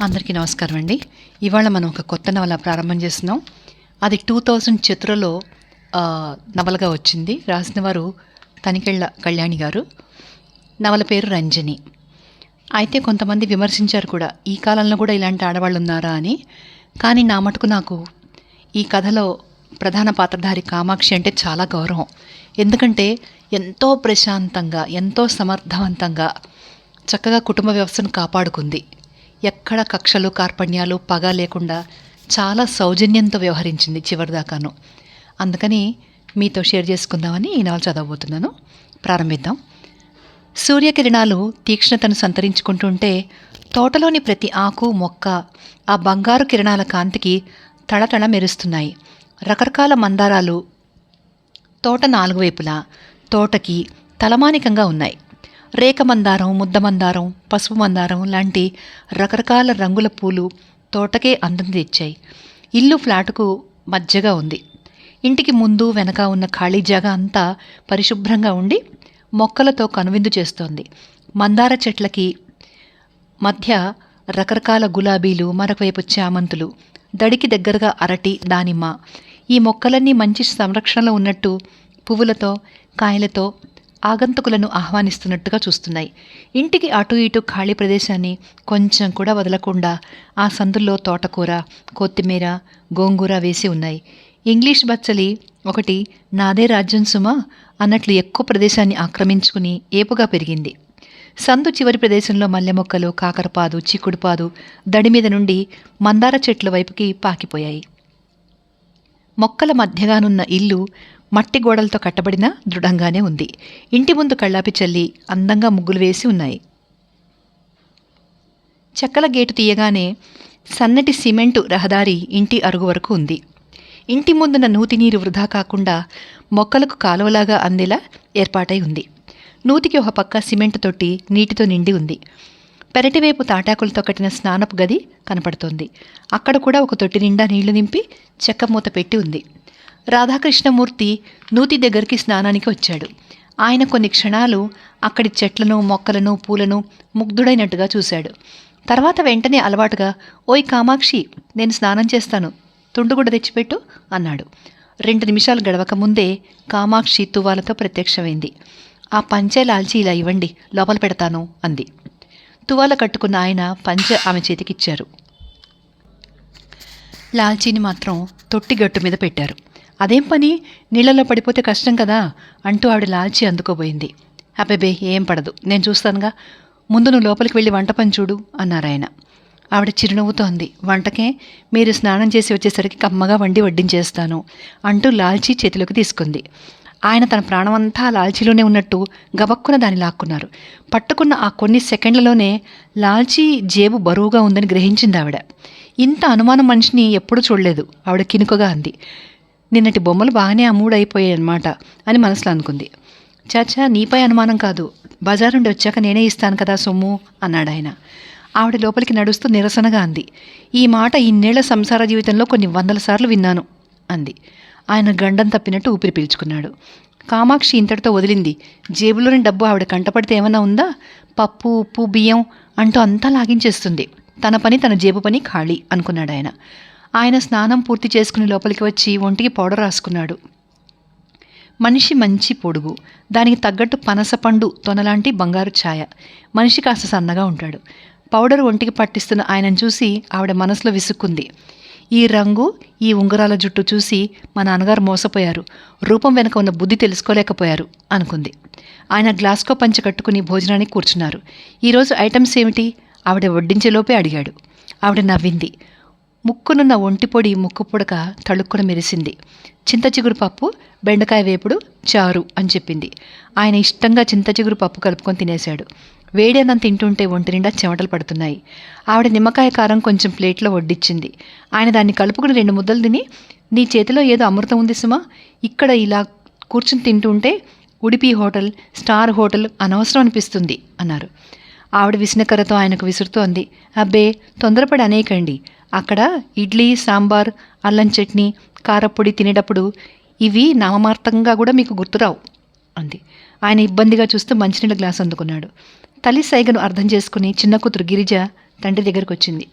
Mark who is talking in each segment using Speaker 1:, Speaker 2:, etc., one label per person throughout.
Speaker 1: అందరికీ నమస్కారం అండి. ఇవాళ మనం ఒక కొత్త నవల ప్రారంభం చేస్తున్నాం. అది టూ థౌజండ్ చిత్రలో నవలగా వచ్చింది. రాసిన వారు తనికెళ్ళ కళ్యాణి గారు. నవల పేరు రంజని. అయితే కొంతమంది విమర్శించారు కూడా ఈ కాలంలో కూడా ఇలాంటి ఆడవాళ్ళు ఉన్నారా అని. కానీ నా మటుకు నాకు ఈ కథలో ప్రధాన పాత్రధారి కామాక్షి అంటే చాలా గౌరవం. ఎందుకంటే ఎంతో ప్రశాంతంగా ఎంతో సమర్థవంతంగా చక్కగా కుటుంబ వ్యవస్థను కాపాడుకుంది. ఎక్కడ కక్షలు కార్పణ్యాలు పగ లేకుండా చాలా సౌజన్యంతో వ్యవహరించింది చివరిదాకాను. అందుకని మీతో షేర్ చేసుకుందామని ఈ చదవబోతున్నాను. ప్రారంభిద్దాం. సూర్యకిరణాలు తీక్ష్ణతను సంతరించుకుంటుంటే తోటలోని ప్రతి ఆకు మొక్క ఆ బంగారు కిరణాల కాంతికి తళతళ మెరుస్తున్నాయి. రకరకాల మందారాలు తోట నాలుగు వైపులా తోటకి తలమానికంగా ఉన్నాయి. రేఖ మందారం ముద్ద మందారం పసుపు మందారం లాంటి రకరకాల రంగుల పూలు తోటకే అందం తెచ్చాయి. ఇల్లు ఫ్లాటుకు మధ్యగా ఉంది. ఇంటికి ముందు వెనక ఉన్న ఖాళీ జాగా అంతా పరిశుభ్రంగా ఉండి మొక్కలతో కనువిందు చేస్తోంది. మందార చెట్లకి మధ్య రకరకాల గులాబీలు మరొకవైపు చామంతులు దడికి దగ్గరగా అరటి దానిమ్మ. ఈ మొక్కలన్నీ మంచి సంరక్షణలో ఉన్నట్టు పువ్వులతో కాయలతో ఆగంతుకులను ఆహ్వానిస్తున్నట్టుగా చూస్తున్నాయి. ఇంటికి అటు ఇటు ఖాళీ ప్రదేశాన్ని కొంచెం కూడా వదలకుండా ఆ సందుల్లో తోటకూర కొత్తిమీర గోంగూర వేసి ఉన్నాయి. ఇంగ్లీష్ బచ్చలి ఒకటి నాదే రాజ్యం సుమా? అన్నట్లు ఎక్కువ ప్రదేశాన్ని ఆక్రమించుకుని ఏపుగా పెరిగింది. సందు చివరి ప్రదేశంలో మల్లె మొక్కలు కాకరపాదు చిక్కుడుపాదు దడి మీద నుండి మందార చెట్ల వైపుకి పాకిపోయాయి. మొక్కల మధ్యగానున్న ఇల్లు మట్టి గోడలతో కట్టబడిన దృఢంగానే ఉంది. ఇంటి ముందు కళ్ళాపి చల్లి అందంగా ముగ్గులు వేసి ఉన్నాయి. చెక్కల గేటు తీయగానే సన్నటి సిమెంటు రహదారి ఇంటి అరుగు వరకు ఉంది. ఇంటి ముందున నూతి నీరు వృధా కాకుండా మొక్కలకు కాలువలాగా అందేలా ఏర్పాటై ఉంది. నూతికి ఒక పక్క సిమెంటు తొట్టి నీటితో నిండి ఉంది. పెరటివైపు తాటాకులతో కట్టిన స్నానపు గది కనపడుతోంది. అక్కడ కూడా ఒక తొట్టి నిండా నీళ్ళు నింపి చెక్క మూత పెట్టి ఉంది. రాధాకృష్ణమూర్తి నూతి దగ్గరికి స్నానానికి వచ్చాడు. ఆయన కొన్ని క్షణాలు అక్కడి చెట్లను మొక్కలను పూలను ముగ్ధుడైనట్టుగా చూశాడు. తర్వాత వెంటనే అలవాటుగా ఓయ్ కామాక్షి నేను స్నానం చేస్తాను. తుండుగుడ్డ తెచ్చిపెట్టు అన్నాడు. రెండు నిమిషాలు గడవక ముందే కామాక్షి తువాలతో ప్రత్యక్షమైంది. ఆ పంచె లాల్చి ఇలా ఇవ్వండి లోపల పెడతాను అంది. తువాల కట్టుకున్న ఆయన పంచె ఆమె చేతికిచ్చారు. లాల్చీని మాత్రం తొట్టి గట్టు మీద పెట్టారు. అదేం పని? నీళ్ళలో పడిపోతే కష్టం కదా అంటూ ఆవిడ లాల్చీ అందుకోబోయింది. అబ్బేబే ఏం పడదు. నేను చూస్తానుగా. ముందు నువ్వు లోపలికి వెళ్ళి వంట పని చూడు అన్నారాయన ఆవిడ చిరునవ్వుతో అంది వంటకే? మీరు స్నానం చేసి వచ్చేసరికి కమ్మగా వండి వడ్డించేస్తాను అంటూ లాల్చీ చేతిలోకి తీసుకుంది. ఆయన తన ప్రాణమంతా లాల్చీలోనే ఉన్నట్టు గబక్కున దాన్ని లాక్కున్నారు. పట్టుకున్న ఆ కొన్ని సెకండ్లలోనే లాల్చీ జేబు బరువుగా ఉందని గ్రహించింది ఆవిడ ఇంత అనుమానం మనిషిని ఎప్పుడూ చూడలేదు. ఆవిడ కినుకగా అంది. నిన్నటి బొమ్మలు బాగానే అమ్ముడైపోయాయి అన్నమాట అని మనసులో అనుకుంది. చాచా నీపై అనుమానం కాదు. బజారు నుండి వచ్చాక నేనే ఇస్తాను కదా సొమ్ము అన్నాడు ఆయన ఆవిడ లోపలికి నడుస్తూ నిరసనగా అంది. ఈ మాట ఇన్నేళ్ళ సంసార జీవితంలో కొన్ని వందల సార్లు విన్నాను అంది. ఆయన గండం తప్పినట్టు ఊపిరి పీల్చుకున్నాడు. కామాక్షి ఇంతటితో వదిలింది. జేబులోని డబ్బు ఆవిడ కంటపడితే ఏమైనా ఉందా? పప్పు ఉప్పు బియ్యం అంటూ అంతా లాగించేస్తుంది. తన పని తన జేబు పని ఖాళీ అనుకున్నాడు ఆయన ఆయన స్నానం పూర్తి చేసుకుని లోపలికి వచ్చి ఒంటికి పౌడర్ రాసుకున్నాడు. మనిషి మంచి పొడుగు. దానికి తగ్గట్టు పనసపండు తొనలాంటి బంగారు ఛాయ. మనిషి కాస్త సన్నగా ఉంటాడు. పౌడర్ ఒంటికి పట్టిస్తున్న ఆయనను చూసి ఆవిడ మనసులో విసుక్కుంది. ఈ రంగు ఈ ఉంగరాల జుట్టు చూసి మా నాన్నగారు మోసపోయారు. రూపం వెనక ఉన్న బుద్ధి తెలుసుకోలేకపోయారు అనుకుంది. ఆయన గ్లాస్కో పంచ కట్టుకుని భోజనానికి కూర్చున్నారు. ఈరోజు ఐటమ్స్ ఏమిటి? ఆవిడ వడ్డించేలోపే అడిగాడు. ఆవిడ నవ్వింది. ముక్కునున్న ఒంటిపొడి ముక్కుపుడక తళుక్కున మెరిసింది. చింతచిగురు పప్పు బెండకాయ వేపుడు చారు అని చెప్పింది. ఆయన ఇష్టంగా చింతచిగురు పప్పు కలుపుకొని తినేశాడు. వేడేనం తింటుంటే ఒంటి నిండా చెమటలు పడుతున్నాయి. ఆవిడ నిమ్మకాయ కారం కొంచెం ప్లేట్లో వడ్డిచ్చింది. ఆయన దాన్ని కలుపుకుని రెండు ముద్దలు తిని నీ చేతిలో ఏదో అమృతం ఉంది సుమా ఇక్కడ ఇలా కూర్చుని తింటుంటే ఉడిపి హోటల్ స్టార్ హోటల్ అనవసరం అనిపిస్తుంది అన్నారు. ఆవిడ విసినకర్రతో ఆయనకు విసురుతూ అంది అబ్బే తొందరపడి అనేకండి. అక్కడ ఇడ్లీ సాంబార్ అల్లం చట్నీ కారపొడి తినేటప్పుడు ఇవి నామమార్తంగా కూడా మీకు గుర్తురావు అంది. ఆయన ఇబ్బందిగా చూస్తూ మంచినీళ్ళ గ్లాస్ అందుకున్నాడు. తల్లి సైగను అర్థం చేసుకుని చిన్న కూతురు గిరిజ తండ్రి దగ్గరకు వచ్చింది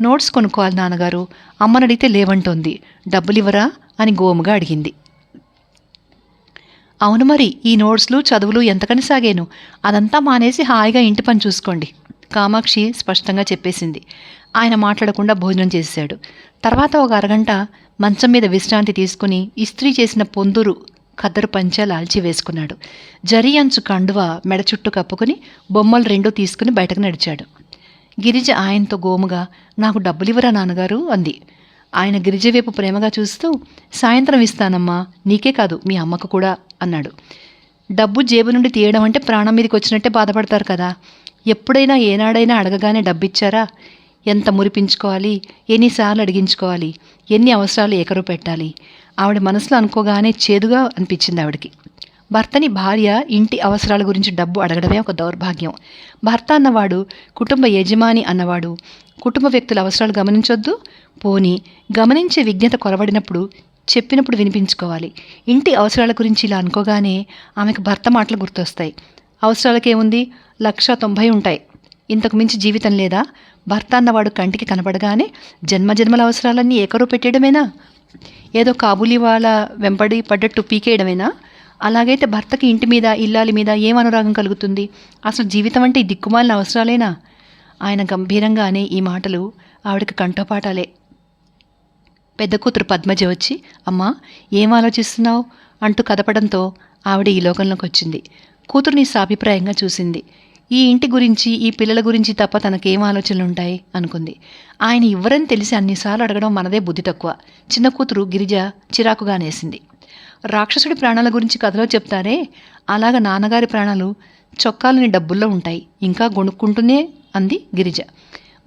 Speaker 1: నోట్స్ కొనుక్కోవాలి నాన్నగారు అమ్మను అడిగితే లేవంటోంది డబ్బులు ఇవ్వరా అని గోముగా అడిగింది. అవును మరి ఈ నోట్స్లు చదువులు ఎంతకని సాగాను? అదంతా మానేసి హాయిగా ఇంటి పని చూసుకోండి కామాక్షి స్పష్టంగా చెప్పేసింది. ఆయన మాట్లాడకుండా భోజనం చేశాడు తర్వాత ఒక అరగంట మంచం మీద విశ్రాంతి తీసుకుని ఇస్త్రీ చేసిన పొందురు ఖద్దరు పంచ లాల్చి వేసుకున్నాడు. జరి అంచు కండువ మెడ చుట్టూ కప్పుకుని బొమ్మలు రెండూ తీసుకుని బయటకు నడిచాడు. గిరిజ ఆయనతో గోముగా నాకు డబ్బులివ్వరా నాన్నగారు? అంది. ఆయన గిరిజ వైపు ప్రేమగా చూస్తూ సాయంత్రం ఇస్తానమ్మా నీకే కాదు మీ అమ్మకు కూడా అన్నాడు. డబ్బు జేబు నుండి తీయడం అంటే ప్రాణం మీదకి వచ్చినట్టే బాధపడతారు కదా. ఎప్పుడైనా ఏనాడైనా అడగగానే డబ్బిచ్చారా? ఎంత మురిపించుకోవాలి? ఎన్నిసార్లు అడిగించుకోవాలి? ఎన్ని అవసరాలు ఏకరు పెట్టాలి? ఆవిడ మనసులో అనుకోగానే చేదుగా అనిపించింది ఆవిడకి. భర్తని భార్య ఇంటి అవసరాల గురించి డబ్బు అడగడమే ఒక దౌర్భాగ్యం. భర్త అన్నవాడు కుటుంబ యజమాని అన్నవాడు కుటుంబ వ్యక్తుల అవసరాలు గమనించొద్దు. పోని గమనించే విజ్ఞత కొరవడినప్పుడు చెప్పినప్పుడు వినిపించుకోవాలి. ఇంటి అవసరాల గురించి ఇలా అనుకోగానే ఆమెకు భర్త మాటలు గుర్తొస్తాయి. అవసరాలకేముంది? లక్ష తొంభై ఉంటాయి. ఇంతకు మించి జీవితం లేదా? భర్త అన్నవాడు కంటికి కనపడగానే జన్మజన్మల అవసరాలన్నీ ఏకరూ పెట్టేయడమేనా? ఏదో కాబూలి వాళ్ళ వెంపడి పడ్డట్టు పీకేయడమేనా? అలాగైతే భర్తకి ఇంటి మీద ఇల్లాలి మీద ఏం అనురాగం కలుగుతుంది? అసలు జీవితం అంటే ఈ దిక్కుమాలిన అవసరాలేనా? ఆయన గంభీరంగానే ఈ మాటలు ఆవిడకి కంఠపాఠాలే. పెద్ద కూతురు పద్మజ వచ్చి అమ్మా ఏం ఆలోచిస్తున్నావు? అంటూ కదపడంతో ఆవిడ ఈ లోకంలోకి వచ్చింది. కూతురుని సాభిప్రాయంగా చూసింది. ఈ ఇంటి గురించి ఈ పిల్లల గురించి తప్ప తనకేం ఆలోచనలు ఉంటాయి అనుకుంది. ఆయన ఇవ్వరని తెలిసి అన్నిసార్లు అడగడం మనదే బుద్ధి తక్కువ. చిన్న కూతురు గిరిజ చిరాకుగానేసింది. రాక్షసుడి ప్రాణాల గురించి కథలో చెప్తారే? అలాగ నాన్నగారి ప్రాణాలు చొక్కాలని డబ్బుల్లో ఉంటాయి. ఇంకా గొణుక్కుంటూనే అంది గిరిజ.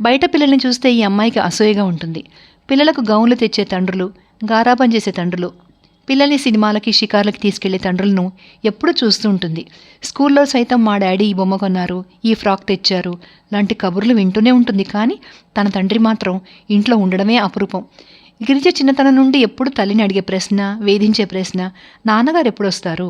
Speaker 1: బయట పిల్లల్ని చూస్తే ఈ అమ్మాయికి అసూయగా ఉంటుంది. పిల్లలకు గౌన్లు తెచ్చే తండ్రులు గారాబం చేసే తండ్రులు పిల్లల్ని సినిమాలకి షికార్లకి తీసుకెళ్ళే తండ్రులను ఎప్పుడూ చూస్తూ ఉంటుంది. స్కూల్లో సైతం మా డాడీ ఈ బొమ్మ కొన్నారు ఈ ఫ్రాక్ తెచ్చారు. లాంటి కబుర్లు వింటూనే ఉంటుంది కానీ తన తండ్రి మాత్రం ఇంట్లో ఉండడమే అపురూపం. గిరిజ చిన్నతనం నుండి ఎప్పుడు తల్లిని అడిగే ప్రశ్న వేధించే ప్రశ్న నాన్నగారు ఎప్పుడు వస్తారు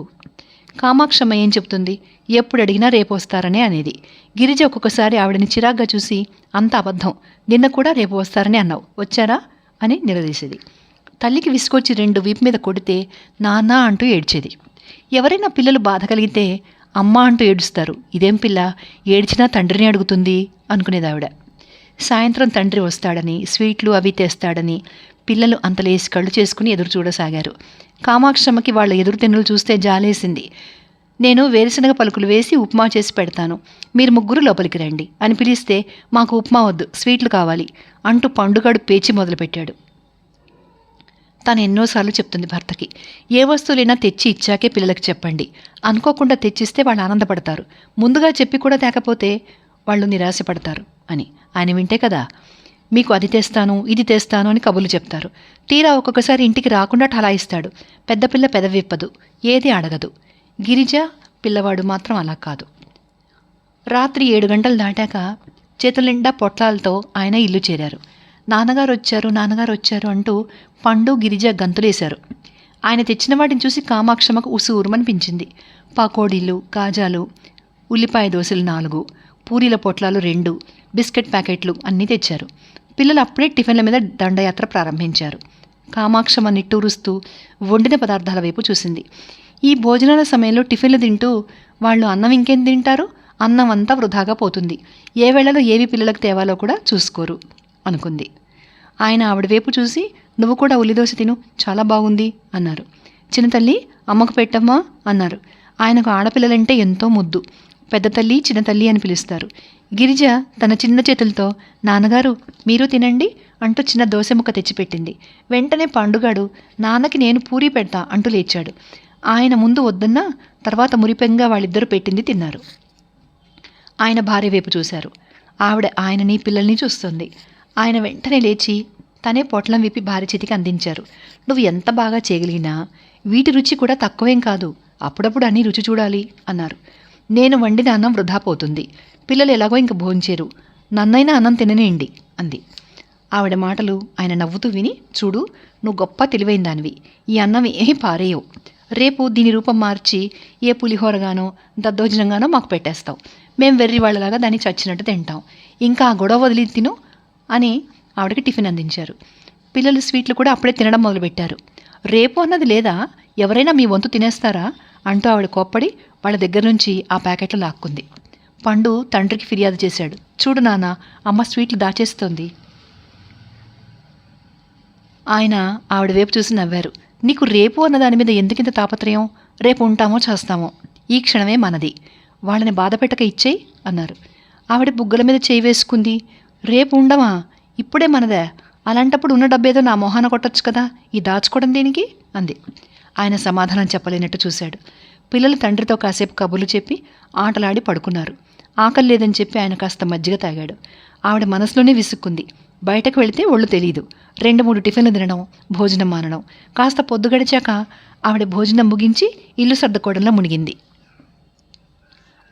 Speaker 1: కామాక్షమ్మ ఏం చెప్తుంది? ఎప్పుడు అడిగినా రేపు వస్తారనే అనేది. గిరిజ ఒక్కొక్కసారి ఆవిడని చిరాగ్గా చూసి అంత అబద్ధం నిన్న కూడా రేపు వస్తారని అన్నావు వచ్చారా? అని నిలదీసేది. తల్లికి విసుకొచ్చి రెండు వీపు మీద కొడితే నాన్న అంటూ ఏడ్చేది. ఎవరైనా పిల్లలు బాధ కలిగితే అమ్మ అంటూ ఏడుస్తారు. ఇదేం పిల్ల? ఏడ్చినా తండ్రిని అడుగుతుంది? అనుకునేది ఆవిడ సాయంత్రం తండ్రి వస్తాడని స్వీట్లు అవి తెస్తాడని పిల్లలు అంతలేసి కళ్ళు చేసుకుని ఎదురు చూడసాగారు. కామాక్షమ్మకి వాళ్ళ ఎదురు తిన్నులు చూస్తే జాలేసింది. నేను వేరుశనగ పలుకులు వేసి ఉప్మా చేసి పెడతాను. మీరు ముగ్గురు లోపలికి రండి అని పిలిస్తే మాకు ఉప్మా వద్దు స్వీట్లు కావాలి అంటూ పండుగడు పేచి మొదలుపెట్టాడు. తను ఎన్నోసార్లు చెప్తుంది భర్తకి ఏ వస్తువులైనా తెచ్చి ఇచ్చాకే పిల్లలకు చెప్పండి. అనుకోకుండా తెచ్చిస్తే వాళ్ళు ఆనందపడతారు. ముందుగా చెప్పి కూడా తేకపోతే వాళ్ళు నిరాశపడతారు అని. ఆయన వింటే కదా మీకు అది తెస్తాను ఇది తెస్తాను అని కబుర్లు చెప్తారు. తీరా ఒక్కొక్కసారి ఇంటికి రాకుండా ఠలాయిస్తాడు పెద్ద పిల్ల పెదవిప్పదు ఏది అడగదు. గిరిజ పిల్లవాడు మాత్రం అలా కాదు. రాత్రి ఏడు గంటలు దాటాక చేతుల నిండా పొట్లాలతో ఆయన ఇల్లు చేరారు. నాన్నగారు వచ్చారు నాన్నగారు వచ్చారు అంటూ పండు గిరిజ గంతులేశారు. ఆయన తెచ్చిన వాటిని చూసి కామాక్షమ్మకు ఉసు ఉరుమనిపించింది పకోడీలు కాజాలు ఉల్లిపాయ దోశలు నాలుగు పూరీల పొట్లాలు రెండు బిస్కెట్ ప్యాకెట్లు అన్నీ తెచ్చారు. పిల్లలు అప్పుడే టిఫిన్ల మీద దండయాత్ర ప్రారంభించారు. కామాక్షమ్మ నిట్టూరుస్తూ వండిన పదార్థాల వైపు చూసింది. ఈ భోజనాల సమయంలో టిఫిన్లు తింటూ వాళ్ళు అన్నం ఇంకేం తింటారు? అన్నం అంతా వృధాగా పోతుంది. ఏ వేళలో ఏవి పిల్లలకు తేవాలో కూడా చూసుకోరు అనుకుంది. ఆయన ఆవిడ వైపు చూసి నువ్వు కూడా ఉల్లిదోశ తిను చాలా బాగుంది అన్నారు. చిన్న తల్లి అమ్మకు పెట్టమ్మా అన్నారు. ఆయనకు ఆడపిల్లలంటే ఎంతో ముద్దు. పెద్ద తల్లి చిన్న తల్లి అని పిలుస్తారు. గిరిజ తన చిన్న చేతులతో నాన్నగారు మీరు తినండి అంటూ చిన్న దోశ ముక్క తెచ్చిపెట్టింది. వెంటనే పండుగాడు నాన్నకి నేను పూరి పెడతా అంటూ లేచాడు. ఆయన ముందు వద్దన్నా తర్వాత మురిపెంగా వాళ్ళిద్దరూ పెట్టింది తిన్నారు. ఆయన భార్య వైపు చూశారు. ఆవిడ ఆయనని పిల్లల్ని చూస్తుంది. ఆయన వెంటనే లేచి తనే పొట్లం విప్పి భార్య చేతికి అందించారు. నువ్వు ఎంత బాగా చేయగలిగినా వీటి రుచి కూడా తక్కువేం కాదు. అప్పుడప్పుడు అన్నీ రుచి చూడాలి అన్నారు. నేను వండిన అన్నం వృధా పోతుంది. పిల్లలు ఎలాగో ఇంక భోంచేరు. నన్నైనా అన్నం తిననేయండి అంది. ఆవిడ మాటలు ఆయన నవ్వుతూ విని చూడు నువ్వు గొప్ప తెలివైన దానివి. ఈ అన్నం ఏమీ పారేయవు. రేపు దీని రూపం మార్చి ఏ పులిహోరగానో దద్దోజనంగానో మాకు పెట్టేస్తావు. మేము వెర్రి వాళ్ళలాగా దాన్ని చచ్చినట్టు తింటాం. ఇంకా ఆ గొడవ వదిలి తిను అని ఆవిడకి టిఫిన్ అందించారు. పిల్లలు స్వీట్లు కూడా అప్పుడే తినడం మొదలుపెట్టారు. రేపు అన్నది లేదా? ఎవరైనా మీ వంతు తినేస్తారా? అంటూ ఆవిడ కోప్పడి వాళ్ళ దగ్గర నుంచి ఆ ప్యాకెట్లు లాక్కుంది. పండు తండ్రికి ఫిర్యాదు చేశాడు. చూడు నాన్న అమ్మ స్వీట్లు దాచేస్తోంది. ఆయన ఆవిడ వైపు చూసి నవ్వారు. నీకు రేపు అన్న దాని మీద ఎందుకింత తాపత్రయం? రేపు ఉంటామో చేస్తామో. ఈ క్షణమే మనది. వాళ్ళని బాధ పెట్టక ఇచ్చేయి అన్నారు. ఆవిడ బుగ్గల మీద చేయి వేసుకుంది. రేపు ఉండమా? ఇప్పుడే మనదే. అలాంటప్పుడు ఉన్న డబ్బేదో నా మొహాన కొట్టచ్చు కదా. ఈ దాచుకోవడం దేనికి? అంది. ఆయన సమాధానం చెప్పలేనట్టు చూశాడు. పిల్లలు తండ్రితో కాసేపు కబుర్లు చెప్పి ఆటలాడి పడుకున్నారు. ఆకలి లేదని చెప్పి ఆయన కాస్త మజ్జిగ తాగాడు. ఆవిడ మనసులోనే విసుక్కుంది. బయటకు వెళితే ఒళ్ళు తెలియదు రెండు మూడు టిఫిన్లు తినడం భోజనం మానడం. కాస్త పొద్దు గడిచాక ఆవిడ భోజనం ముగించి ఇల్లు సర్దుకోవడంలో మునిగింది.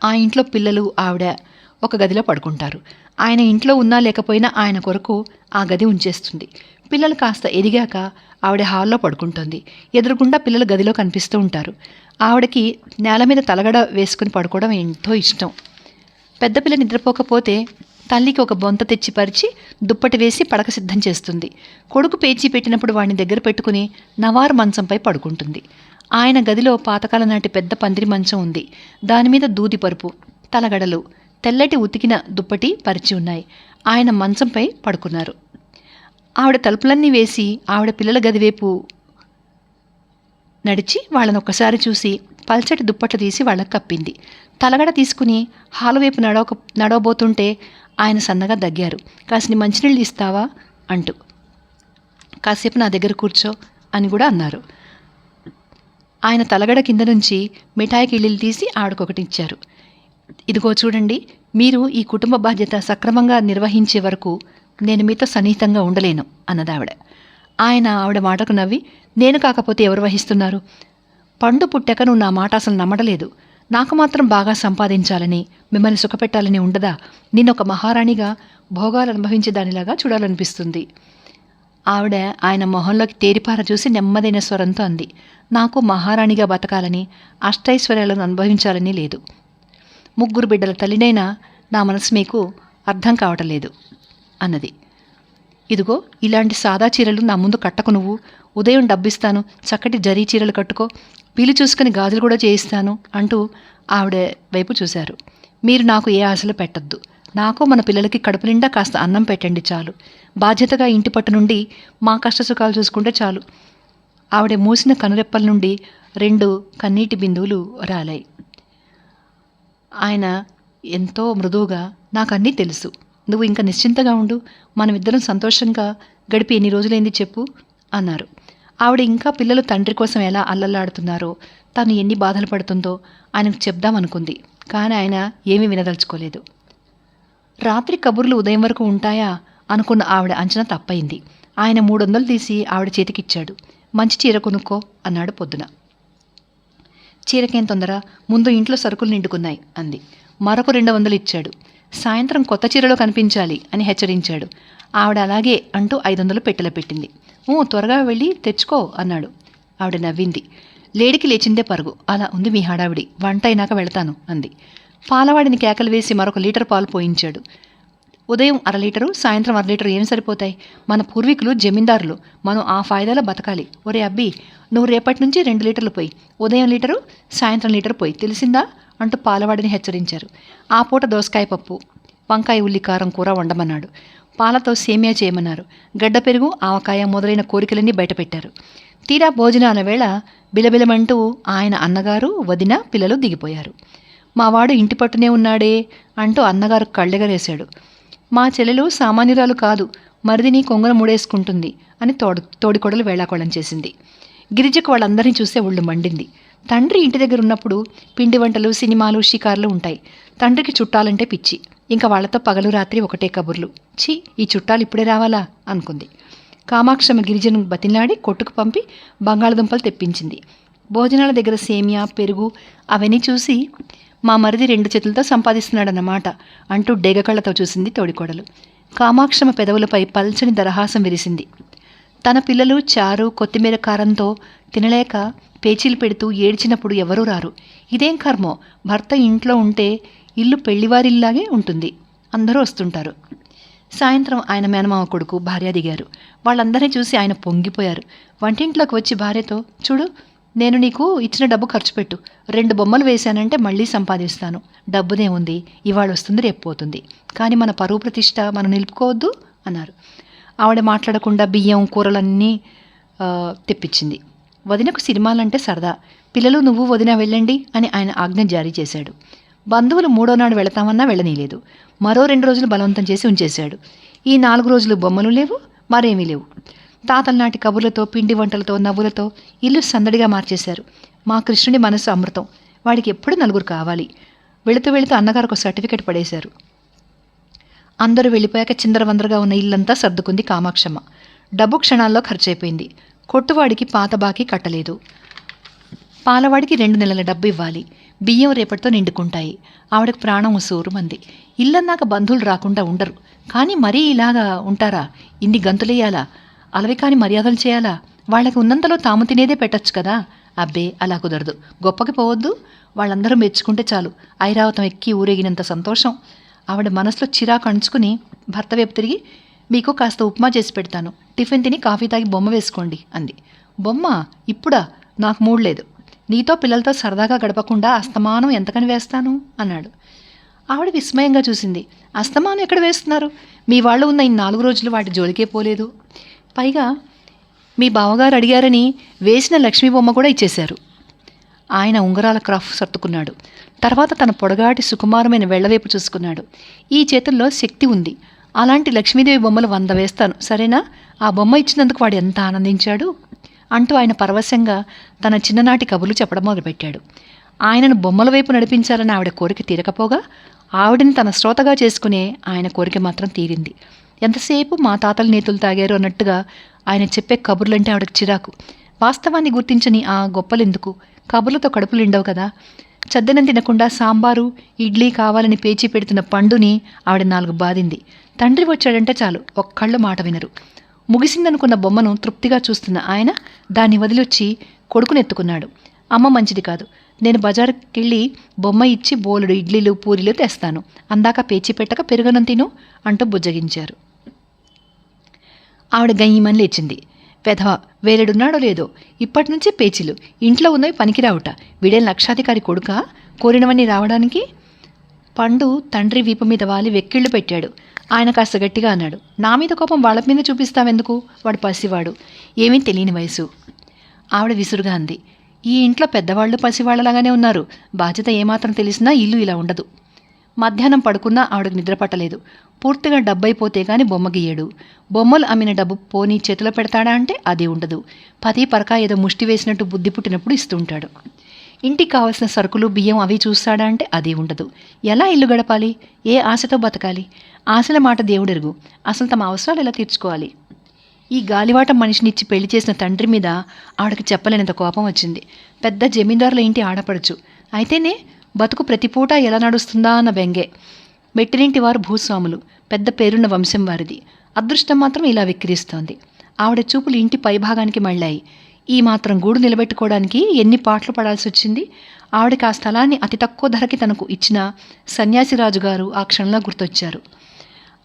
Speaker 1: ఆ ఇంట్లో పిల్లలు ఆవిడ ఒక గదిలో పడుకుంటారు. ఆయన ఇంట్లో ఉన్నా లేకపోయినా ఆయన కొరకు ఆ గది ఉంచేస్తుంది. పిల్లలు కాస్త ఎదిగాక ఆవిడ హాల్లో పడుకుంటుంది. ఎదురుగుండా పిల్లలు గదిలో కనిపిస్తూ ఉంటారు. ఆవిడకి నేల మీద తలగడ వేసుకుని పడుకోవడం ఎంతో ఇష్టం. పెద్ద పిల్ల నిద్రపోకపోతే తల్లికి ఒక బొంత తెచ్చి పరిచి దుప్పటి వేసి పడక సిద్ధం చేస్తుంది. కొడుకు పేచీ పెట్టినప్పుడు వాడిని దగ్గర పెట్టుకుని నవారు మంచంపై పడుకుంటుంది. ఆయన గదిలో పాతకాల నాటి పెద్ద పందిరి మంచం ఉంది. దాని మీద దూది పరుపు తలగడలు తెల్లటి ఉతికిన దుప్పటి పరిచి ఉన్నాయి. ఆయన మంచంపై పడుకున్నారు. ఆవిడ తలుపులన్నీ వేసి ఆవిడ పిల్లల గదివైపు నడిచి వాళ్ళని ఒక్కసారి చూసి పల్చటి దుప్పట్లు తీసి వాళ్ళకి కప్పింది. తలగడ తీసుకుని హాలు వైపు నడవక నడవబోతుంటే ఆయన సన్నగా దగ్గారు. కాసిని మంచినీళ్ళు ఇస్తావా అంటూ. కాసేపు నా దగ్గర కూర్చో అని కూడా అన్నారు. ఆయన తలగడ కింద నుంచి మిఠాయి కిళ్ళీలు తీసి ఆవిడకొకటి ఇచ్చారు. ఇదిగో చూడండి మీరు ఈ కుటుంబ బాధ్యత సక్రమంగా నిర్వహించే వరకు నేను మీతో సన్నిహితంగా ఉండలేను అన్నదావిడ. ఆయన ఆవిడ మాటకు నవ్వి నేను కాకపోతే ఎవరు వహిస్తున్నారు? పండు పుట్టాక నువ్వు నా మాట అసలు నమ్మడలేదు. నాకు మాత్రం బాగా సంపాదించాలని మిమ్మల్ని సుఖపెట్టాలని ఉండదా? నేను ఒక మహారాణిగా భోగాలు అనుభవించే దానిలాగా చూడాలనిపిస్తుంది. ఆవిడ ఆయన మొహంలోకి తేరిపార చూసి నెమ్మదైన స్వరంతో అంది నాకు మహారాణిగా బతకాలని అష్టైశ్వర్యాలను అనుభవించాలని లేదు. ముగ్గురు బిడ్డల తల్లినైనా నా మనసు మీకు అర్థం కావటం లేదు అన్నది. ఇదిగో ఇలాంటి సాదా చీరలు నా ముందు కట్టకు నువ్వు. ఉదయం డబ్బిస్తాను చక్కటి జరీ చీరలు కట్టుకో. వీలు చూసుకుని గాజులు కూడా చేయిస్తాను అంటూ ఆవిడ వైపు చూశారు. మీరు నాకు ఏ ఆశలు పెట్టద్దు. నాకు మన పిల్లలకి కడుపు నిండా కాస్త అన్నం పెట్టండి చాలు. బాధ్యతగా ఇంటి పట్టు నుండి మా కష్ట సుఖాలు చూసుకుంటే చాలు. ఆవిడ మూసిన కనురెప్పల నుండి రెండు కన్నీటి బిందువులు రాలాయి. ఆయన ఎంతో మృదువుగా నాకు అన్నీ తెలుసు. నువ్వు ఇంకా నిశ్చింతగా ఉండు. మనమిద్దరం సంతోషంగా గడిపి ఎన్ని రోజులైంది చెప్పు అన్నారు. ఆవిడ ఇంకా పిల్లలు తండ్రి కోసం ఎలా అల్లల్లాడుతున్నారో తను ఎన్ని బాధలు పడుతుందో ఆయనకు చెప్దామనుకుంది కానీ ఆయన ఏమీ వినదలుచుకోలేదు. రాత్రి కబుర్లు ఉదయం వరకు ఉంటాయా అనుకున్న ఆవిడ అంచనా తప్పయింది ఆయన మూడు వందలు తీసి ఆవిడ చేతికిచ్చాడు. మంచి చీర కొనుక్కో అన్నాడు పొద్దున. చీరకేం తొందర? ముందు ఇంట్లో సరుకులు నిండుకున్నాయి అంది. మరొక రెండు వందలు ఇచ్చాడు. సాయంత్రం కొత్త చీరలో కనిపించాలి అని హెచ్చరించాడు. ఆవిడ అలాగే అంటూ ఐదు వందలు పెట్టెలో పెట్టింది. ఓ త్వరగా వెళ్ళి తెచ్చుకో అన్నాడు. ఆవిడ నవ్వింది. లేడికి లేచిందే పరుగు. అలా ఉంది మీ హడావిడి. వంట అయినాక వెళతాను అంది. పాలవాడిని కేకలు వేసి మరొక లీటర్ పాలు పోయించాడు. ఉదయం అర లీటరు సాయంత్రం అర లీటరు ఏం సరిపోతాయి? మన పూర్వీకులు జమీందారులు మనం ఆ ఫాయిదాలో బతకాలి. ఒరే అబ్బి నువ్వు రేపటి నుంచి రెండు లీటర్లు పోయి ఉదయం లీటరు సాయంత్రం లీటర్ పోయి తెలిసిందా? అంటూ పాలవాడిని హెచ్చరించారు. ఆ పూట దోసకాయ పప్పు వంకాయ ఉల్లి కారం కూర వండమన్నాడు. పాలతో సేమియా చేయమన్నారు. గడ్డ పెరుగు ఆవకాయ మొదలైన కోరికలన్నీ బయటపెట్టారు. తీరా భోజనాల వేళ బిలబిలమంటూ ఆయన అన్నగారు వదిన పిల్లలు దిగిపోయారు. మావాడు ఇంటి పట్టునే ఉన్నాడే అంటూ అన్నగారు కళ్ళెగరేశాడు. మా చెల్లెలు సామాన్యురాలు కాదు మరిదిని కొంగన మూడేసుకుంటుంది అని తోడు తోడికొడలు వేళాకోళం చేసింది. గిరిజకు వాళ్ళందరినీ చూసే ఒళ్ళు మండింది. తండ్రి ఇంటి దగ్గర ఉన్నప్పుడు పిండి వంటలు సినిమాలు షికార్లు ఉంటాయి. తండ్రికి చుట్టాలంటే పిచ్చి. ఇంకా వాళ్ళతో పగలు రాత్రి ఒకటే కబుర్లు. ఛీ ఈ చుట్టాలు ఇప్పుడే రావాలా? అనుకుంది. కామాక్షమ్మ గిరిజను బతిలాడి కొట్టుకు పంపి బంగాళదుంపలు తెప్పించింది. భోజనాల దగ్గర సేమియా పెరుగు అవన్నీ చూసి మా మరిది రెండు చేతులతో సంపాదిస్తున్నాడన్నమాట అంటూ డేగకళ్ళతో చూసింది తోడికోడలు. కామాక్షమ పెదవులపై పల్చని దరహాసం విరిసింది. తన పిల్లలు చారు కొత్తిమీర కారంతో తినలేక పేచీలు పెడుతూ ఏడ్చినప్పుడు ఎవరూ రారు. ఇదేం కర్మో? భర్త ఇంట్లో ఉంటే ఇల్లు పెళ్ళివారిల్లాగే ఉంటుంది. అందరూ వస్తుంటారు. సాయంత్రం ఆయన మేనమామ కొడుకు భార్య దిగారు. వాళ్ళందరినీ చూసి ఆయన పొంగిపోయారు. వంటింట్లోకి వచ్చి భార్యతో చూడు నేను నీకు ఇచ్చిన డబ్బు ఖర్చు పెట్టు. రెండు బొమ్మలు వేశానంటే మళ్ళీ సంపాదిస్తాను. డబ్బుదేముంది ఇవాళ వస్తుంది రేపు పోతుంది. కానీ మన పరువు ప్రతిష్ట మనం నిలుపుకోవద్దు అన్నారు. ఆవిడ మాట్లాడకుండా బియ్యం కూరలన్నీ తెప్పించింది. వదినకు సినిమాలంటే సరదా. పిల్లలు నువ్వు వదిన వెళ్ళండి అని ఆయన ఆజ్ఞ జారీ చేశాడు. బంధువులు మూడో నాడు వెళతామన్నా వెళ్ళనీయలేదు మరో రెండు రోజులు బలవంతం చేసి ఉంచేశాడు. ఈ నాలుగు రోజులు బొమ్మలు లేవు మరేమీ లేవు. తాతల నాటి కబుర్లతో పిండి వంటలతో నవ్వులతో ఇల్లు సందడిగా మార్చేశారు. మా కృష్ణుడి మనసు అమృతం. వాడికి ఎప్పుడు నలుగురు కావాలి? వెళుతూ వెళుతూ అన్నగారు ఒక సర్టిఫికెట్ పడేశారు. అందరూ వెళ్ళిపోయాక చిందరవందరగా ఉన్న ఇల్లంతా సర్దుకుంది కామాక్షమ్మ. డబ్బు క్షణాల్లో ఖర్చయిపోయింది కొట్టువాడికి పాత బాకీ కట్టలేదు. పాలవాడికి రెండు నెలల డబ్బు ఇవ్వాలి. బియ్యం రేపటితో నిండుకుంటాయి. ఆవిడకు ప్రాణం మంది. ఇల్లన్నాక బంధువులు రాకుండా ఉండరు. కానీ మరీ ఇలాగా ఉంటారా? ఇన్ని గంతులేయాలా? అలవి కాని మర్యాదలు చేయాలా? వాళ్ళకి ఉన్నంతలో తాము తినేదే పెట్టొచ్చు కదా? అబ్బే అలా కుదరదు. గొప్పకి పోవద్దు. వాళ్ళందరూ మెచ్చుకుంటే చాలు. ఐరావతం ఎక్కి ఊరేగినంత సంతోషం. ఆవిడ మనసులో చిరాకు అణుచుకుని భర్త వైపు తిరిగి మీకు కాస్త ఉప్మా చేసి పెడతాను. టిఫిన్ తిని కాఫీ తాగి బొమ్మ వేసుకోండి అంది. బొమ్మ? ఇప్పుడా? నాకు మూడ్ లేదు. నీతో పిల్లలతో సరదాగా గడపకుండా అస్తమానం ఎంతకని వేస్తాను? అన్నాడు. ఆవిడ విస్మయంగా చూసింది. అస్తమానం ఎక్కడ వేస్తున్నారు? మీ వాళ్ళు ఉన్న ఈ నాలుగు రోజులు వాటి జోలికే పోలేదు. పైగా మీ బావగారు అడిగారని వేసిన లక్ష్మీ బొమ్మ కూడా ఇచ్చేశారు. ఆయన ఉంగరాల క్రాఫ్ సర్దుకున్నాడు. తర్వాత తన పొడగాటి సుకుమారమైన వెళ్ళవైపు చూసుకున్నాడు. ఈ చేతుల్లో శక్తి ఉంది. అలాంటి లక్ష్మీదేవి బొమ్మలు వంద వేస్తాను. సరేనా? ఆ బొమ్మ ఇచ్చినందుకు వాడు ఎంత ఆనందించాడు? అంటూ ఆయన పరవశంగా తన చిన్ననాటి కబుర్లు చెప్పడం మొదలుపెట్టాడు. ఆయనను బొమ్మల వైపు నడిపించాలని ఆవిడ కోరిక తీరకపోగా ఆవిడని తన శ్రోతగా చేసుకునే ఆయన కోరిక మాత్రం తీరింది. ఎంతసేపు మా తాతలు నేతులు తాగారు అన్నట్టుగా ఆయన చెప్పే కబుర్లంటే ఆవిడకి చిరాకు. వాస్తవాన్ని గుర్తించని ఆ గొప్పలెందుకు? కబుర్లతో కడుపులు నిండవు కదా. చద్దనం తినకుండా సాంబారు ఇడ్లీ కావాలని పేచి పెడుతున్న పండుని ఆవిడ నాలుగు బాధింది. తండ్రి వచ్చాడంటే చాలు ఒక్కళ్ళు మాట వినరు. ముగిసిందనుకున్న బొమ్మను తృప్తిగా చూస్తున్న ఆయన దాన్ని వదిలొచ్చి కొడుకునెత్తుకున్నాడు. అమ్మ మంచిది కాదు. నేను బజారుకెళ్ళి బొమ్మ ఇచ్చి బోలుడు ఇడ్లీలు పూరీలు తెస్తాను. అందాక పేచి పెట్టక పెరుగనం తిను అంటూ బుజ్జగించారు. ఆవిడ గయ్యమని లేచింది. పెదవ వేరేడున్నాడో లేదో? ఇప్పటి నుంచే పేచీలు. ఇంట్లో ఉన్నవి పనికిరావుట. వీడే లక్షాధికారి కొడుక? కోరినవన్నీ రావడానికి? పండు తండ్రి వీపు మీద వాలి వెక్కిళ్ళు పెట్టాడు. ఆయన కాస్త గట్టిగా అన్నాడు. నా మీద కోపం వాళ్ళ మీద చూపిస్తావెందుకు? వాడు పసివాడు. ఏమీ తెలియని వయసు. ఆవిడ విసురుగా అంది. ఈ ఇంట్లో పెద్దవాళ్ళు పసివాళ్ళలాగానే ఉన్నారు. బాధ్యత ఏమాత్రం తెలిసినా ఇల్లు ఇలా ఉండదు. మధ్యాహ్నం పడుకున్నా ఆవిడకు నిద్రపట్టలేదు. పూర్తిగా డబ్బైపోతే గాని బొమ్మ గీయడు. బొమ్మలు అమ్మిన డబ్బు పోనీ చేతిలో పెడతాడా అంటే అది ఉండదు. పది పరక ఏదో ముష్టి వేసినట్టు బుద్ధి పుట్టినప్పుడు ఇస్తుంటాడు. ఇంటికి కావాల్సిన సరుకులు బియ్యం అవి చూస్తాడా అంటే అది ఉండదు. ఎలా ఇల్లు గడపాలి? ఏ ఆశతో బతకాలి? ఆశల మాట దేవుడెరుగు. అసలు తమ అవసరాలు ఎలా తీర్చుకోవాలి? ఈ గాలివాట మనిషినిచ్చి పెళ్ళి చేసిన తండ్రి మీద ఆవిడకి చెప్పలేనంత కోపం వచ్చింది. పెద్ద జమీందారుల ఇంటి ఆడపడచ్చు అయితేనే బతుకు ప్రతిపూట ఎలా నడుస్తుందా అన్న బెంగే మెట్టినింటి వారు భూస్వాములు పెద్ద పేరున్న వంశం వారిది. అదృష్టం మాత్రం ఇలా వెక్కిరిస్తోంది ఆవిడ చూపులు ఇంటి పైభాగానికి మళ్ళాయి. ఈ మాత్రం గూడు నిలబెట్టుకోవడానికి ఎన్ని పాటలు పడాల్సి వచ్చింది ఆవిడకి ఆ స్థలాన్ని అతి తక్కువ ధరకి తనకు ఇచ్చిన సన్యాసిరాజు గారు ఆ క్షణంలో గుర్తొచ్చారు.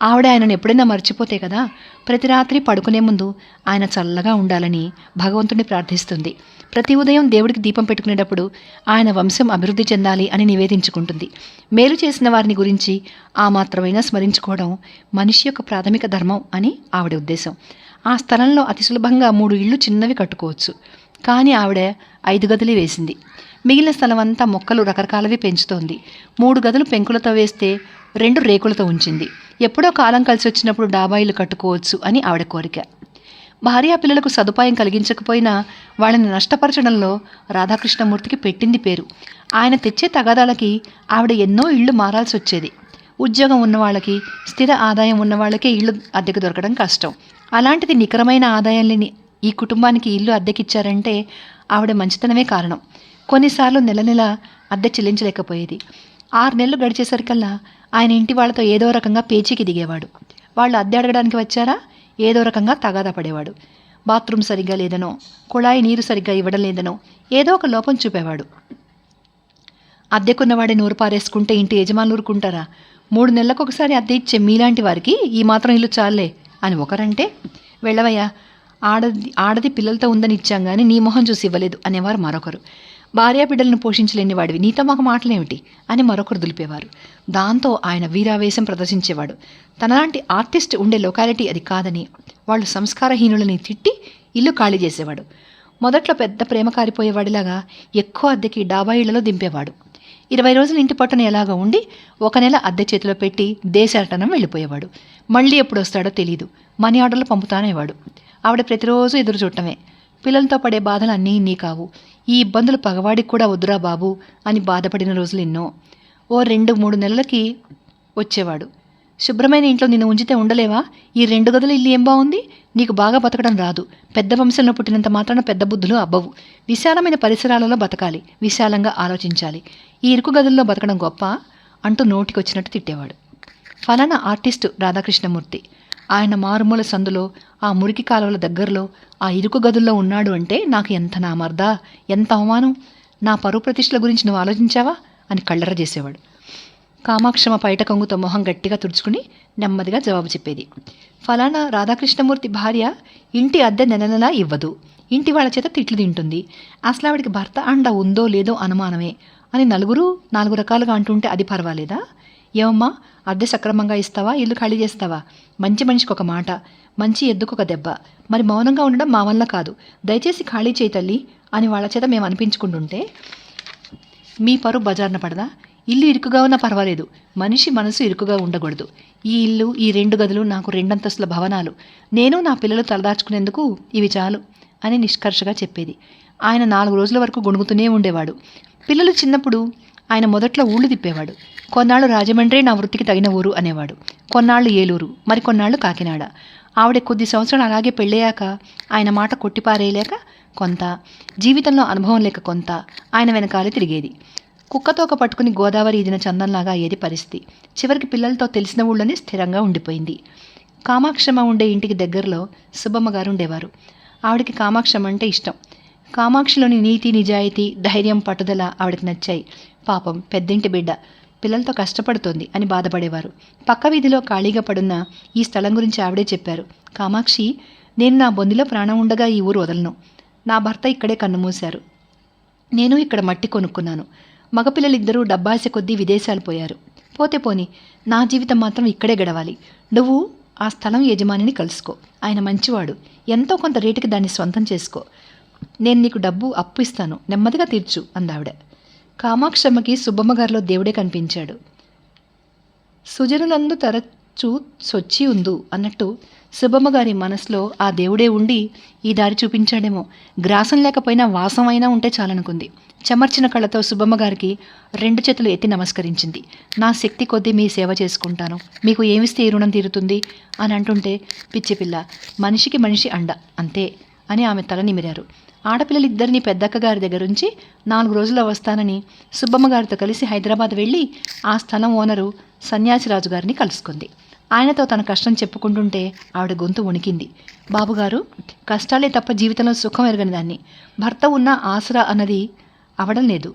Speaker 1: ఆవిడ ఆయనను ఎప్పుడైనా మర్చిపోతే కదా ప్రతి రాత్రి పడుకునే ముందు ఆయన చల్లగా ఉండాలని భగవంతుని ప్రార్థిస్తుంది. ప్రతి ఉదయం దేవుడికి దీపం పెట్టుకునేటప్పుడు ఆయన వంశం అభివృద్ధి చెందాలి అని నివేదించుకుంటుంది. మేలు చేసిన వారిని గురించి ఆ మాత్రమైనా స్మరించుకోవడం మనిషి యొక్క ప్రాథమిక ధర్మం అని ఆవిడ ఉద్దేశం. ఆ స్థలంలో అతి సులభంగా మూడు ఇళ్ళు చిన్నవి కట్టుకోవచ్చు. కానీ ఆవిడ ఐదు గదులు వేసింది. మిగిలిన స్థలం అంతా మొక్కలు రకరకాలవి పెంచుతోంది. మూడు గదులు పెంకులతో వేస్తే రెండు రేకులతో ఉంచింది. ఎప్పుడో కాలం కలిసి వచ్చినప్పుడు డాబాయిలు కట్టుకోవచ్చు అని ఆవిడ కోరిక. భార్యా పిల్లలకు సదుపాయం కలిగించకపోయినా వాళ్ళని నష్టపరచడంలో రాధాకృష్ణమూర్తికి పెట్టింది పేరు. ఆయన తెచ్చే తగాదాలకి ఆవిడ ఎన్నో ఇళ్ళు మారాల్సి వచ్చేది. ఉద్యోగం ఉన్న వాళ్ళకి స్థిర ఆదాయం ఉన్న వాళ్ళకే అద్దెకు దొరకడం కష్టం. అలాంటిది నికరమైన ఆదాయం లేని ఈ కుటుంబానికి ఇల్లు అద్దెకిచ్చారంటే ఆవిడ మంచితనమే కారణం. కొన్నిసార్లు నెల నెల అద్దె చెల్లించలేకపోయేది. ఆరు నెలలు గడిచేసరికల్లా ఆయన ఇంటి వాళ్ళతో ఏదో రకంగా పేచీకి దిగేవాడు. వాళ్ళు అద్దె అడగడానికి వచ్చారా? ఏదో రకంగా తగాదా పడేవాడు. బాత్రూమ్ సరిగ్గా లేదనో కుళాయి నీరు సరిగ్గా ఇవ్వడం లేదనో ఏదో ఒక లోపం చూపేవాడు. అద్దెకున్నవాడే నూరు పారేసుకుంటే ఇంటి యజమానులు ఊరుకుంటారా? మూడు నెలలకు ఒకసారి అద్దె ఇచ్చే మీలాంటి వారికి ఈ మాత్రం ఇల్లు చాలే అని ఒకరంటే వెళ్ళవయ్యా ఆడది ఆడది పిల్లలతో ఉందని ఇచ్చాం కానీ నీ మొహం చూసి ఇవ్వలేదు అనేవారు మరొకరు. భార్యా బిడ్డలను పోషించలేని వాడివి. నీతో మాకు మాటలేమిటి? అని మరొకరు దులిపేవారు. దాంతో ఆయన వీరావేశం ప్రదర్శించేవాడు. తనలాంటి ఆర్టిస్ట్ ఉండే లొకాలిటీ అది కాదని వాళ్ళు సంస్కారహీనులని తిట్టి ఇల్లు ఖాళీ చేసేవాడు. మొదట్లో పెద్ద ప్రేమ కారిపోయేవాడిలాగా ఎక్కువ అద్దెకి డాబా ఇళ్ళలో దింపేవాడు. ఇరవై రోజులు ఇంటి పట్టున ఎలాగో ఉండి ఒక నెల అద్దె చేతిలో పెట్టి దేశాటనం వెళ్ళిపోయేవాడు. మళ్ళీ ఎప్పుడు వస్తాడో తెలియదు మనీ ఆర్డర్లు పంపుతానేవాడు. ఆవిడ ప్రతిరోజు ఎదురు చూడటమే పిల్లలతో పడే బాధలు అన్నీ నీ కావు. ఈ ఇబ్బందులు పగవాడికి కూడా వద్దురా బాబు అని బాధపడిన రోజులు ఎన్నో. ఓ రెండు మూడు నెలలకి వచ్చేవాడు. శుభ్రమైన ఇంట్లో నిన్ను ఉంచితే ఉండలేవా? ఈ రెండు గదుల ఇల్లు ఏం బాగుంది నీకు బాగా బతకడం రాదు. పెద్ద వంశంలో పుట్టినంత మాత్రాన పెద్ద బుద్ధులు అబ్బవు విశాలమైన పరిసరాలలో బతకాలి. విశాలంగా ఆలోచించాలి. ఈ ఇరుకు గదుల్లో బతకడం గొప్ప అంటూ నోటికొచ్చినట్టు తిట్టేవాడు. ఫలానా ఆర్టిస్టు రాధాకృష్ణమూర్తి. ఆయన మారుమూల సందులో ఆ మురికి కాలువల దగ్గరలో ఆ ఇరుకు గదుల్లో ఉన్నాడు అంటే నాకు ఎంత నామర్దా ఎంత అవమానం? నా పరువు ప్రతిష్టల గురించి నువ్వు ఆలోచించావా? అని కళ్ళర చేసేవాడు. కామాక్షమ పైట కొంగుతో మొహం గట్టిగా తుడుచుకుని నెమ్మదిగా జవాబు చెప్పేది. ఫలానా రాధాకృష్ణమూర్తి భార్య ఇంటి అద్దె నెల నెలా ఇవ్వదు. ఇంటి వాళ్ళ చేత తిట్లు తింటుంది. అసలు ఆవిడికి భర్త అండ ఉందో లేదో అనుమానమే అని నలుగురు నాలుగు రకాలుగా అంటుంటే అది పర్వాలేదా? ఏమమ్మా అద్దె సక్రమంగా ఇస్తావా? ఇల్లు ఖాళీ చేస్తావా? మంచి మనిషికి ఒక మాట మంచి ఎద్దుకు ఒక దెబ్బ. మరి మౌనంగా ఉండడం మా వల్ల కాదు. దయచేసి ఖాళీ చేయి తల్లి అని వాళ్ళ చేత మేము అనిపించుకుంటుంటే మీ పరు బజార్న పడదా? ఇల్లు ఇరుకుగా ఉన్నా పర్వాలేదు. మనిషి మనసు ఇరుకుగా ఉండకూడదు. ఈ ఇల్లు ఈ రెండు గదులు నాకు రెండంతస్తుల భవనాలు. నేను నా పిల్లలు తలదాచుకునేందుకు ఇవి చాలు అని నిష్కర్షగా చెప్పేది. ఆయన నాలుగు రోజుల వరకు గొణుగుతూనే ఉండేవాడు. పిల్లలు చిన్నప్పుడు ఆయన మొదట్లో ఊళ్ళు తిప్పేవాడు. కొన్నాళ్ళు రాజమండ్రి నా వృత్తికి తగిన ఊరు అనేవాడు. కొన్నాళ్ళు ఏలూరు మరి కొన్నాళ్ళు కాకినాడ. ఆవిడ కొద్ది సంవత్సరాలు అలాగే పెళ్ళయ్యాక ఆయన మాట కొట్టిపారేయలేక కొంత జీవితంలో అనుభవం లేక కొంత ఆయన వెనకాలే తిరిగేది. కుక్కతోక పట్టుకుని గోదావరి ఇదిన చందంలాగా అయ్యేది పరిస్థితి. చివరికి పిల్లలతో తెలిసిన ఊళ్ళోనే స్థిరంగా ఉండిపోయింది. కామాక్షమ ఉండే ఇంటికి దగ్గరలో సుబ్బమ్మ గారు ఉండేవారు. ఆవిడకి కామాక్షమ అంటే ఇష్టం. కామాక్షిలోని నీతి నిజాయితీ ధైర్యం పట్టుదల ఆవిడకి నచ్చాయి. పాపం పెద్దింటి బిడ్డ పిల్లలతో కష్టపడుతోంది అని బాధపడేవారు. పక్క వీధిలో ఖాళీగా పడున్న ఈ స్థలం గురించి ఆవిడే చెప్పారు. కామాక్షి నేను నా బొందిలో ప్రాణం ఉండగా ఈ ఊరు వదలను. నా భర్త ఇక్కడే కన్నుమూశారు. నేను ఇక్కడ మట్టి కొనుక్కున్నాను. మగపిల్లలిద్దరూ డబ్బాస కొద్దీ విదేశాలు పోయారు. పోతే పోని నా జీవితం మాత్రం ఇక్కడే గడవాలి. నువ్వు ఆ స్థలం యజమానిని కలుసుకో. ఆయన మంచివాడు. ఎంతో కొంత రేటుకి దాన్ని స్వంతం చేసుకో. నేను నీకు డబ్బు అప్పు ఇస్తాను. నెమ్మదిగా తీర్చు అందావిడ. కామాక్షమ్మకి సుబ్బమ్మగారిలో దేవుడే కనిపించాడు. సుజనులందు తరచూ సొచ్చి ఉందు అన్నట్టు సుబ్బమ్మగారి మనసులో ఆ దేవుడే ఉండి ఈ దారి చూపించాడేమో. గ్రాసం లేకపోయినా వాసం అయినా ఉంటే చాలనుకుంది. చెమర్చిన కళ్ళతో సుబ్బమ్మగారికి రెండు చేతులు ఎత్తి నమస్కరించింది. నా శక్తి కొద్దీ మీ సేవ చేసుకుంటాను. మీకు ఏమిస్తే ఈ రుణం తీరుతుంది? అని అంటుంటే పిచ్చిపిల్ల మనిషికి మనిషి అండ అంతే అని ఆమె తల నిమిరారు. ఆడపిల్లలిద్దరిని పెద్దక్క గారి దగ్గర నాలుగు రోజుల్లో వస్తానని సుబ్బమ్మ గారితో కలిసి హైదరాబాద్ వెళ్ళి ఆ స్థలం ఓనరు సన్యాసిరాజు గారిని కలుసుకుంది. ఆయనతో తన కష్టం చెప్పుకుంటుంటే ఆవిడ గొంతు వణికింది. బాబుగారు కష్టాలే తప్ప జీవితంలో సుఖం ఎరగని దాన్ని భర్త ఉన్న ఆసరా అన్నది అవడం లేదు.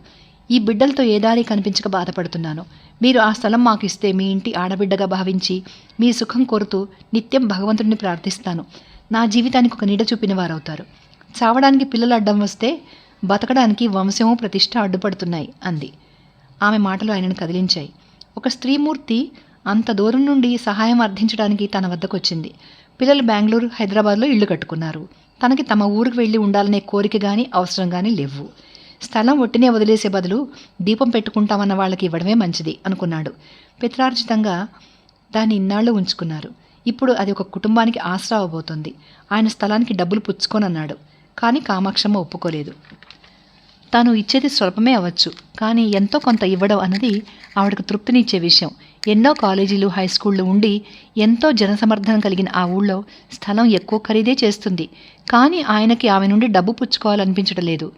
Speaker 1: ఈ బిడ్డలతో ఏ దారి కనిపించక బాధపడుతున్నాను. మీరు ఆ స్థలం మాకు ఇస్తే మీ ఇంటి ఆడబిడ్డగా భావించి మీ సుఖం కోరుతూ నిత్యం భగవంతుడిని ప్రార్థిస్తాను. నా జీవితానికి ఒక నీడ చూపిన వారవుతారు. చావడానికి పిల్లలు అడ్డం వస్తే బతకడానికి వంశము ప్రతిష్ట అడ్డుపడుతున్నాయి అంది. ఆమె మాటలు ఆయనను కదిలించాయి. ఒక స్త్రీమూర్తి అంత దూరం నుండి సహాయం అర్థించడానికి తన వద్దకు వచ్చింది పిల్లలు బెంగళూరు హైదరాబాద్లో ఇల్లు కట్టుకున్నారు. తనకి తమ ఊరికి వెళ్ళి ఉండాలనే కోరిక కానీ అవసరం కానీ లేవు. స్థలం ఒట్టినే వదిలేసే బదులు దీపం పెట్టుకుంటామన్న వాళ్ళకి ఇవ్వడమే మంచిది అనుకున్నాడు. పిత్రార్జితంగా దాన్ని ఇన్నాళ్ళు ఉంచుకున్నారు. ఇప్పుడు అది ఒక కుటుంబానికి ఆసరా అవబోతుంది ఆయన స్థలానికి డబ్బులు పుచ్చుకోనన్నాడు. కానీ కామాక్షమ్మ ఒప్పుకోలేదు. తాను ఇచ్చేది స్వల్పమే అవ్వచ్చు కానీ ఎంతో కొంత ఇవ్వడం అన్నది ఆవిడకు తృప్తినిచ్చే విషయం. ఎన్నో కాలేజీలు హై స్కూళ్ళు ఉండి ఎంతో జనసమర్థనం కలిగిన ఆ ఊళ్ళో స్థలం ఎక్కువ ఖరీదే చేస్తుంది. కానీ ఆయనకి ఆమె నుండి డబ్బు పుచ్చుకోవాలనిపించడం లేదు.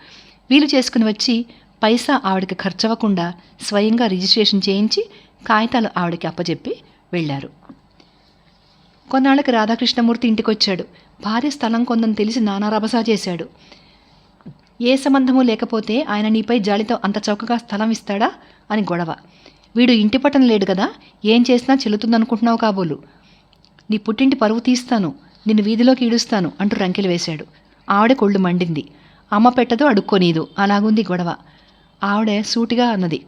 Speaker 1: వీలు చేసుకుని వచ్చి పైసా ఆవిడకి ఖర్చవ్వకుండా స్వయంగా రిజిస్ట్రేషన్ చేయించి కాగితాలు ఆవిడకి అప్పచెప్పి వెళ్ళారు. కొన్నాళ్ళకి రాధాకృష్ణమూర్తి ఇంటికొచ్చాడు. భార్య స్థలం కొందని తెలిసి నానా రభసా చేశాడు. ఏ సంబంధము లేకపోతే ఆయన నీపై జాలితో అంత చౌకగా స్థలం ఇస్తాడా? అని గొడవ. వీడు ఇంటి పట్టం లేడు కదా ఏం చేసినా చెల్లుతుందనుకుంటున్నావు కాబోలు. నీ పుట్టింటి పరువు తీస్తాను నిన్ను వీధిలోకి ఈడుస్తాను అంటూ రంకెలు వేశాడు. ఆవిడ కొళ్ళు మండింది. అమ్మ పెట్టదు అడుక్కోనీదు అలాగుంది గొడవ. ఆవిడ సూటిగా అన్నది.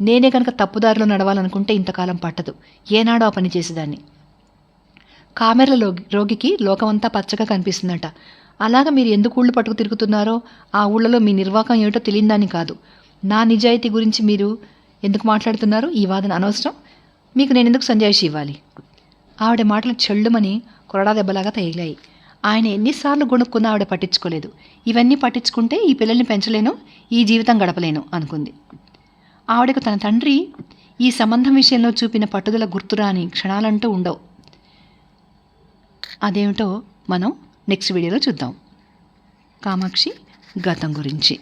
Speaker 1: నేనే కనుక తప్పుదారిలో నడవాలనుకుంటే ఇంతకాలం పట్టదు. ఏనాడో ఆ పని చేసేదాన్ని. కామెర్ల రోగి రోగికి లోకమంతా పచ్చగా కనిపిస్తుందట. అలాగా మీరు ఎందుకు ఊళ్ళు పట్టుకు తిరుగుతున్నారో? ఆ ఊళ్ళలో మీ నిర్వాకం ఏమిటో తెలియదాని కాదు. నా నిజాయితీ గురించి మీరు ఎందుకు మాట్లాడుతున్నారు? ఈ వాదన అనవసరం. మీకు నేను ఎందుకు సంజాయిషి ఇవ్వాలి? ఆవిడ మాటలు చెల్లుమని కొరడా దెబ్బలాగా తగిలాయి. ఆయన ఎన్నిసార్లు గొణుక్కున్నా ఆవిడ పట్టించుకోలేదు. ఇవన్నీ పట్టించుకుంటే ఈ పిల్లల్ని పెంచలేను ఈ జీవితం గడపలేను అనుకుంది. ఆవిడకు తన తండ్రి ఈ సంబంధం విషయంలో చూపిన పట్టుదల గుర్తురాని క్షణాలంటూ ఉండవు. అదేమిటో మనం నెక్స్ట్ వీడియోలో చూద్దాం. కామాక్షి గతం గురించి.